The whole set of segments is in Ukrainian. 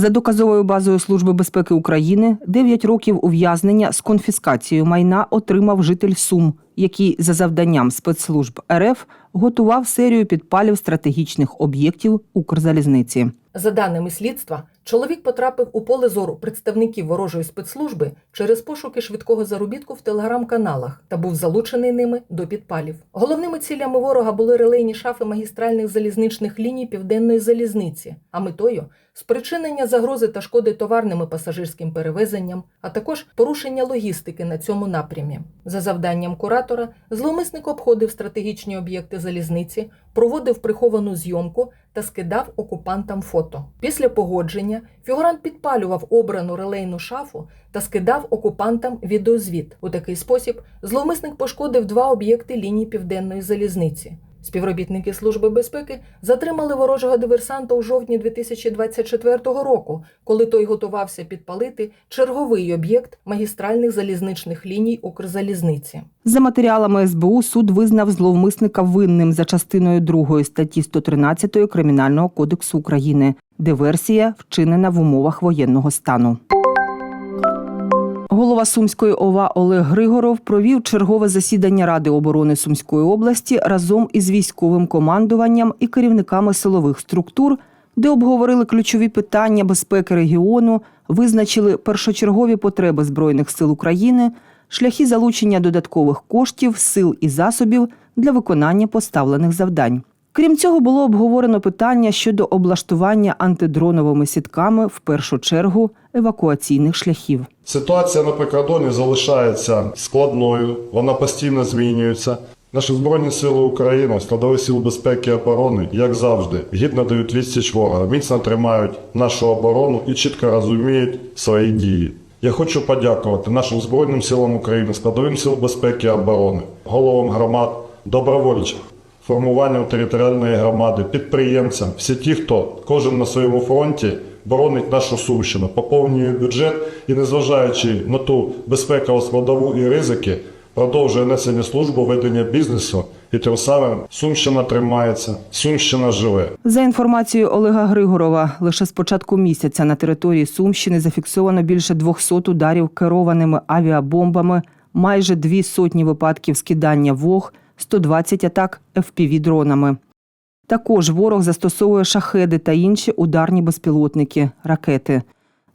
За доказовою базою Служби безпеки України 9 років ув'язнення з конфіскацією майна отримав житель Сум, який за завданням спецслужб РФ готував серію підпалів стратегічних об'єктів Укрзалізниці. За даними слідства, чоловік потрапив у поле зору представників ворожої спецслужби через пошуки швидкого заробітку в телеграм-каналах та був залучений ними до підпалів. Головними цілями ворога були релейні шафи магістральних залізничних ліній південної залізниці, а метою спричинення загрози та шкоди товарним і пасажирським перевезенням, а також порушення логістики на цьому напрямі. За завданням куратора, зловмисник обходив стратегічні об'єкти залізниці, проводив приховану зйомку та скидав окупантам фото. Після погодження фігурант підпалював обрану релейну шафу та скидав окупантам відеозвіт. У такий спосіб зловмисник пошкодив два об'єкти лінії південної залізниці. Співробітники Служби безпеки затримали ворожого диверсанта у жовтні 2024 року, коли той готувався підпалити черговий об'єкт магістральних залізничних ліній Укрзалізниці. За матеріалами СБУ суд визнав зловмисника винним за частиною 2 статті 113 Кримінального кодексу України. Диверсія вчинена в умовах воєнного стану. Голова Сумської ОВА Олег Григоров провів чергове засідання Ради оборони Сумської області разом із військовим командуванням і керівниками силових структур, де обговорили ключові питання безпеки регіону, визначили першочергові потреби Збройних сил України, шляхи залучення додаткових коштів, сил і засобів для виконання поставлених завдань. Крім цього, було обговорено питання щодо облаштування антидроновими сітками в першу чергу евакуаційних шляхів. Ситуація на прикордоні залишається складною, вона постійно змінюється. Наші Збройні Сили України, складові сил безпеки і оборони, як завжди, гідно дають відсіч ворога, міцно тримають нашу оборону і чітко розуміють свої дії. Я хочу подякувати нашим Збройним силам України, складовим сил безпеки і оборони, головам громад, добровольчих, формуванням територіальної громади, підприємцям, всі ті, хто кожен на своєму фронті боронить нашу Сумщину, поповнює бюджет і, незважаючи на ту безпекову складову і ризики, продовжує несення службу ведення бізнесу, і тим самим Сумщина тримається, Сумщина живе. За інформацією Олега Григорова, лише з початку місяця на території Сумщини зафіксовано більше 200 ударів керованими авіабомбами, майже дві сотні випадків скидання вог, 120 атак FPV-дронами. Також ворог застосовує шахеди та інші ударні безпілотники, ракети.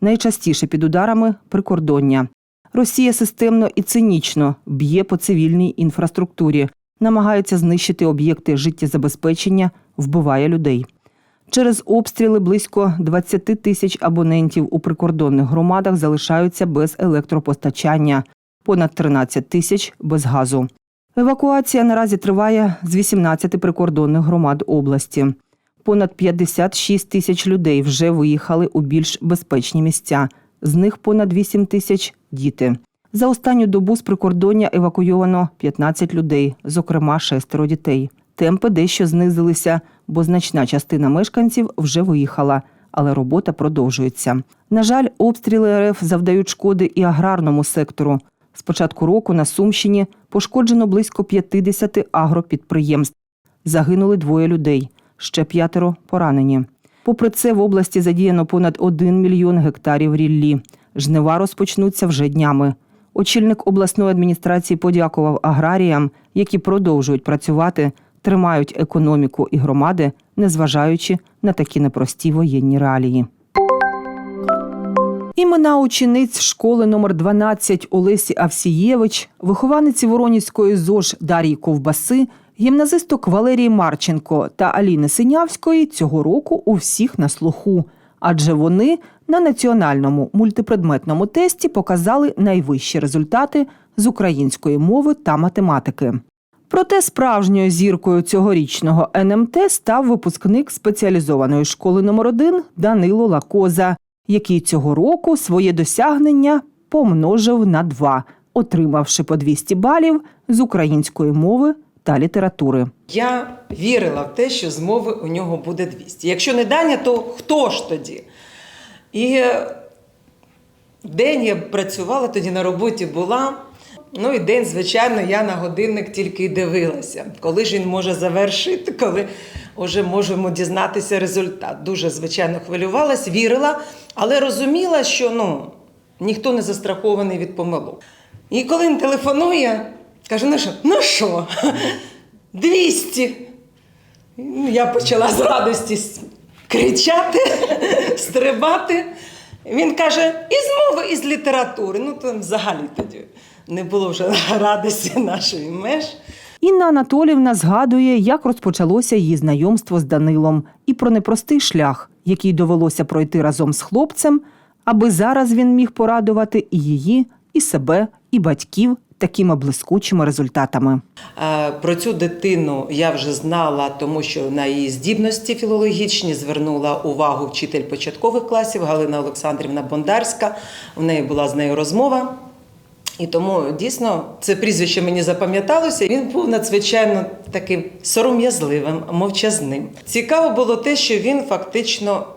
Найчастіше під ударами прикордоння. Росія системно і цинічно б'є по цивільній інфраструктурі, намагається знищити об'єкти життєзабезпечення, вбиває людей. Через обстріли близько 20 тисяч абонентів у прикордонних громадах залишаються без електропостачання, понад 13 тисяч без газу. Евакуація наразі триває з 18 прикордонних громад області. Понад 56 тисяч людей вже виїхали у більш безпечні місця. З них понад 8 тисяч діти. За останню добу з прикордоння евакуйовано 15 людей, зокрема шестеро дітей. Темпи дещо знизилися, бо значна частина мешканців вже виїхала, але робота продовжується. На жаль, обстріли РФ завдають шкоди і аграрному сектору. З початку року на Сумщині пошкоджено близько 50 агропідприємств. Загинули двоє людей, ще п'ятеро поранені. Попри це, в області задіяно понад 1 мільйон гектарів ріллі. Жнива розпочнуться вже днями. Очільник обласної адміністрації подякував аграріям, які продовжують працювати, тримають економіку і громади, незважаючи на такі непрості воєнні реалії. Імена учениць школи номер 12 Олесі Авсієвич, вихованиці Воронівської ЗОЖ Дар'ї Ковбаси, гімназисток Валерії Марченко та Аліни Синявської цього року у всіх на слуху, адже вони на національному мультипредметному тесті показали найвищі результати з української мови та математики. Проте справжньою зіркою цьогорічного НМТ став випускник спеціалізованої школи номер 1 Данило Лакоза, який цього року своє досягнення помножив на два, отримавши по 200 балів з української мови та літератури. Я вірила в те, що з мови у нього буде 200. Якщо не Даня, то хто ж тоді? І е, день я працювала, тоді на роботі була. Ну і день, звичайно, я на годинник тільки й дивилася, коли ж він може завершити, коли вже можемо дізнатися результат. Дуже, звичайно, хвилювалась, вірила, але розуміла, що ну, ніхто не застрахований від помилок. І коли він телефонує, каже: ну що, ну що, 200. Ну, Я почала з радості кричати, стрибати. Він каже: із мови, із літератури. Ну, там взагалі тоді не було вже радості нашої меж. Інна Анатолівна згадує, як розпочалося її знайомство з Данилом і про непростий шлях, який довелося пройти разом з хлопцем, аби зараз він міг порадувати і її, і себе, і батьків такими блискучими результатами. Е, Про цю дитину я вже знала, тому що на її здібності філологічні звернула увагу вчитель початкових класів Галина Олександрівна Бондарська. У неї була з нею розмова. І тому дійсно це прізвище мені запам'яталося. Він був надзвичайно таким сором'язливим, мовчазним. Цікаво було те, що він фактично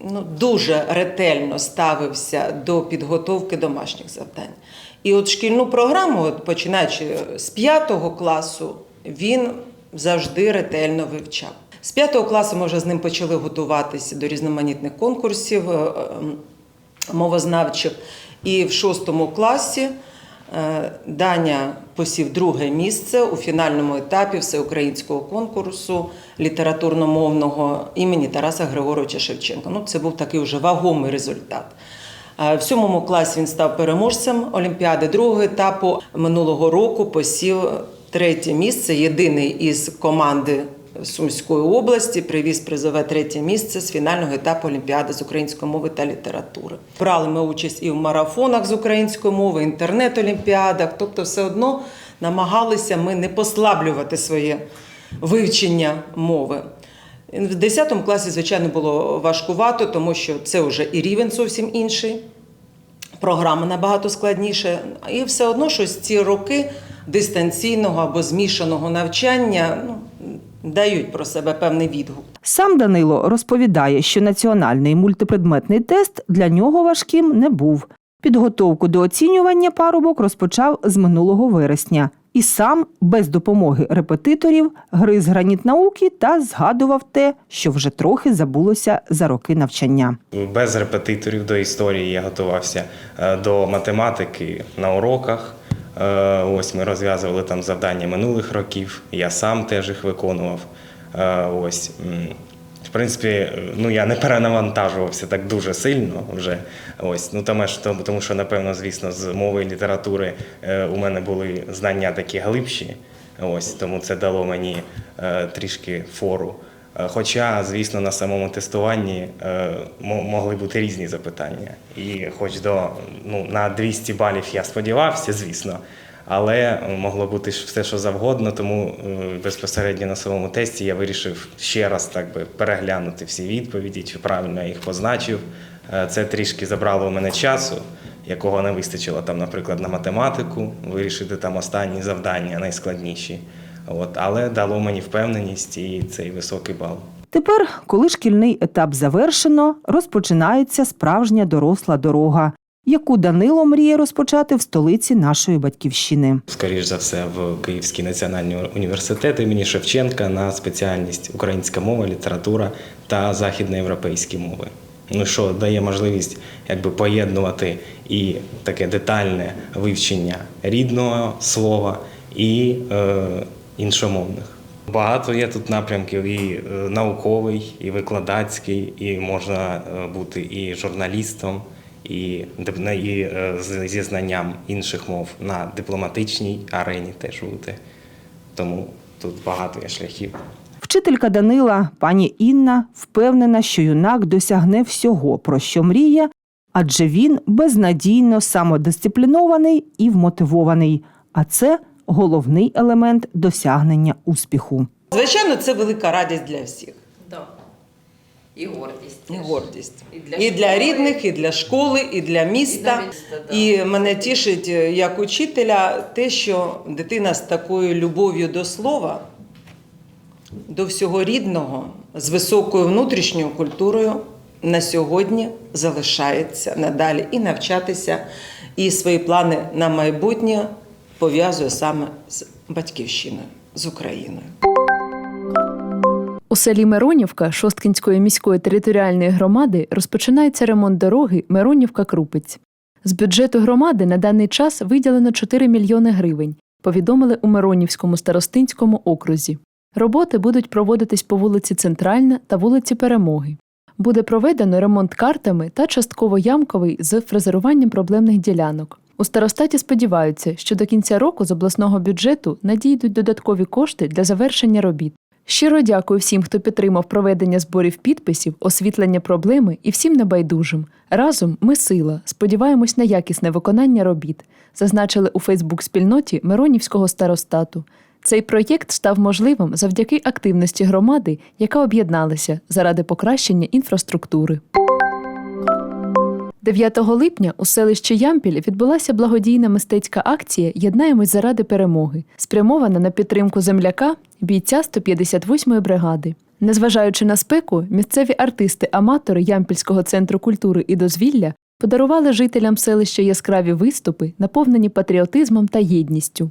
ну, дуже ретельно ставився до підготовки домашніх завдань. І от шкільну програму, от починаючи з п'ятого класу, він завжди ретельно вивчав. З п'ятого класу ми вже з ним почали готуватися до різноманітних конкурсів е, мовознавчих. І в шостому класі е, Даня посів друге місце у фінальному етапі всеукраїнського конкурсу літературно-мовного імені Тараса Григоровича Шевченка. Ну, це був такий вже вагомий результат. Е, В сьомому класі він став переможцем Олімпіади другого етапу. Минулого року посів третє місце. Єдиний із команди Сумської області привіз призове третє місце з фінального етапу Олімпіади з української мови та літератури. Брали ми участь і в марафонах з української мови, інтернет-олімпіадах. Тобто, все одно намагалися ми не послаблювати своє вивчення мови. В 10 класі, звичайно, було важкувато, тому що це вже і рівень зовсім інший, програма набагато складніша. І все одно щось ці роки дистанційного або змішаного навчання ну, дають про себе певний відгук. Сам Данило розповідає, що національний мультипредметний тест для нього важким не був. Підготовку до оцінювання парубок розпочав з минулого вересня і сам, без допомоги репетиторів, гриз граніт науки та згадував те, що вже трохи забулося за роки навчання. Без репетиторів до історії я готувався е, до математики на уроках. Е, Ось ми розв'язували там завдання минулих років. Я сам теж їх виконував. Е, Ось. В принципі, ну я не перенавантажувався так дуже сильно вже. Ось, ну тому що, напевно, звісно, з мови і літератури е, у мене були знання такі глибші. Ось тому це дало мені трішки фору. Е, Хоча, звісно, на самому тестуванні е, могли бути різні запитання. І хоч до ну, на 200 балів я сподівався, звісно, але могло бути все, що завгодно, тому е, безпосередньо на самому тесті я вирішив ще раз так би переглянути всі відповіді, чи правильно я їх позначив. Це трішки забрало у мене часу, якого не вистачило там, наприклад, на математику, вирішити там останні завдання, найскладніші. От, але дало мені впевненість і цей високий бал. Тепер, коли шкільний етап завершено, розпочинається справжня доросла дорога, яку Данило мріє розпочати в столиці нашої батьківщини. Скоріш за все, в Київський національний університет імені Шевченка на спеціальність українська мова, література та західноєвропейські мови. Ну що дає можливість якби поєднувати і таке детальне вивчення рідного слова і е, іншомовних. Багато є тут напрямків і е, науковий, і викладацький, і можна е, бути і журналістом, і, і е, зі знанням інших мов на дипломатичній арені теж бути. Тому тут багато є шляхів. Вчителька Данила, пані Інна, впевнена, що юнак досягне всього, про що мріє, адже він безнадійно самодисциплінований і вмотивований. А це головний елемент досягнення успіху. Звичайно, це велика радість для всіх. Да. І гордість. І гордість. І для І для рідних, і для школи, і для міста. І для міста, да. І мене тішить е, як учителя те, що дитина з такою любов'ю до слова, до всього рідного, з високою внутрішньою культурою на сьогодні залишається надалі і навчатися, і свої плани на майбутнє пов'язує саме з батьківщиною, з Україною. У селі Миронівка Шосткінської міської територіальної громади розпочинається ремонт дороги Миронівка-Крупець. З бюджету громади на даний час виділено 4 мільйони гривень, повідомили у Миронівському старостинському окрузі. Роботи будуть проводитись по вулиці Центральна та вулиці Перемоги. Буде проведено ремонт картами та частково ямковий з фрезеруванням проблемних ділянок. У старостаті сподіваються, що до кінця року з обласного бюджету надійдуть додаткові кошти для завершення робіт. Щиро дякую всім, хто підтримав проведення зборів підписів, освітлення проблеми і всім небайдужим. Разом ми сила. Сподіваємось на якісне виконання робіт, зазначили у Фейсбук-спільноті Миронівського старостату. Цей проєкт став можливим завдяки активності громади, яка об'єдналася заради покращення інфраструктури. 9 липня у селищі Ямпіль відбулася благодійна мистецька акція Єднаємось заради перемоги, спрямована на підтримку земляка, бійця 158-ї бригади. Незважаючи на спеку, місцеві артисти-аматори Ямпільського центру культури і дозвілля подарували жителям селища яскраві виступи, наповнені патріотизмом та єдністю.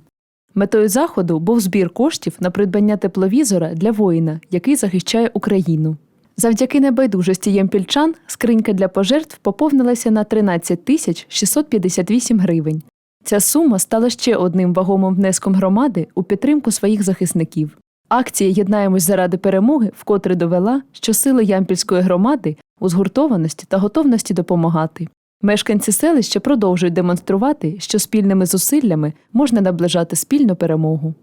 Метою заходу був збір коштів на придбання тепловізора для воїна, який захищає Україну. Завдяки небайдужості ямпільчан скринька для пожертв поповнилася на 13 тисяч 658 гривень. Ця сума стала ще одним вагомим внеском громади у підтримку своїх захисників. Акція Єднаємось заради перемоги вкотре довела, що сили ямпільської громади у згуртованості та готовності допомагати. Мешканці селища продовжують демонструвати, що спільними зусиллями можна наближати спільну перемогу.